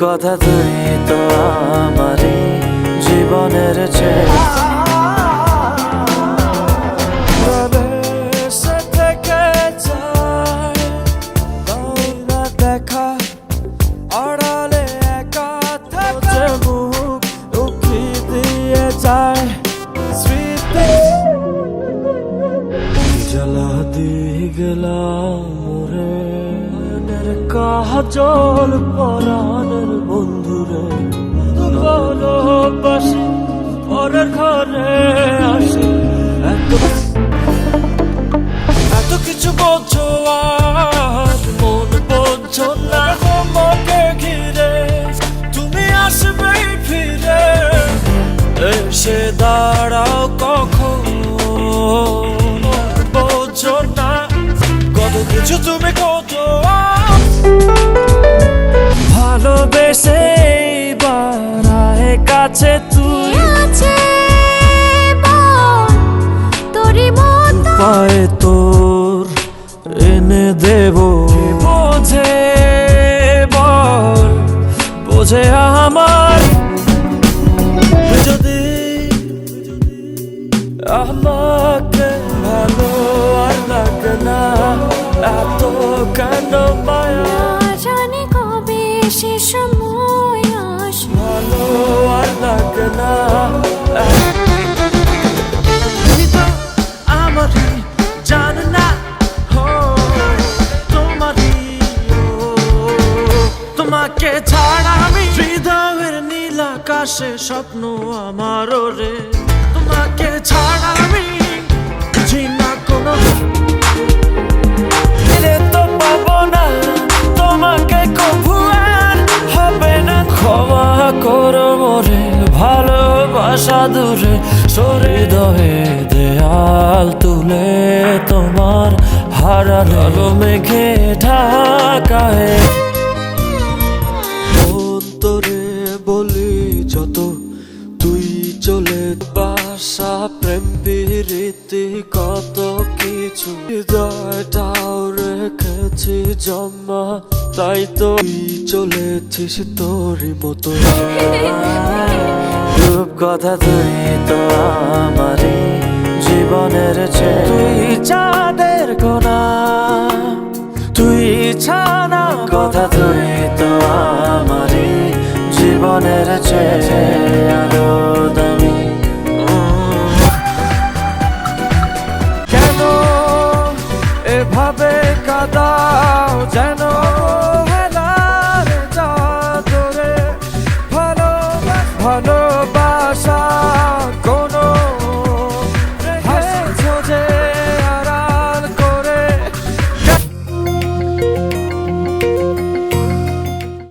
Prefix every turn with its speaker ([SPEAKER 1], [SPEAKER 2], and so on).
[SPEAKER 1] কথা তুই তো আমারই জীবনের চেয়ে। দেখা? আড়ালে একা থাকে। মুখ উকি দিয়ে যায় স্মৃতি। জ্বালা দিয়ে গেলাম কাজল পরাণের বন্ধুরে ভালোবাসি পরের ঘরে আসি। এত এত কিছু বোঝো আর মন বোঝো না তোমাকে ঘিরে। তুমি আসবেই ফিরে। এসে দাঁড়াও কখন? বোঝো না। কত কিছু তুমি কত আয় কাছে তুই
[SPEAKER 2] আছে তোরই মতো।
[SPEAKER 1] পায়ে তোর এনে দেব। বোঝে বল? বোঝে আমার। যদি আমাকে ভালো আর লাগে না এত কেন মায়া
[SPEAKER 2] জানি কবে সে সময়
[SPEAKER 1] আমি। হৃদয়ের নীল স্বপ্ন আমারও রে। তোমাকে ছাড়া আমি বুঝি না কোনো। তো পাবো না, তোমাকে কভু আর হবে না। ক্ষমা করো মোরে, ভালোবাসা দূরে, সরে দহে দেয়াল তুলে তোমার হারালো। মেঘে ঢাকায় কিছু হৃদয়টাও রেখেছি জমা, তাই তো চলেছিস তোরই মতো। রূপ কথা তুই তো আমারই জীবনের তুই চাঁদের কোনা তুই ছানা কথা তুই তো আমারই জীবনের চেয়ে। আরও হেলার চাদরে ভালোবাস ভালোবাস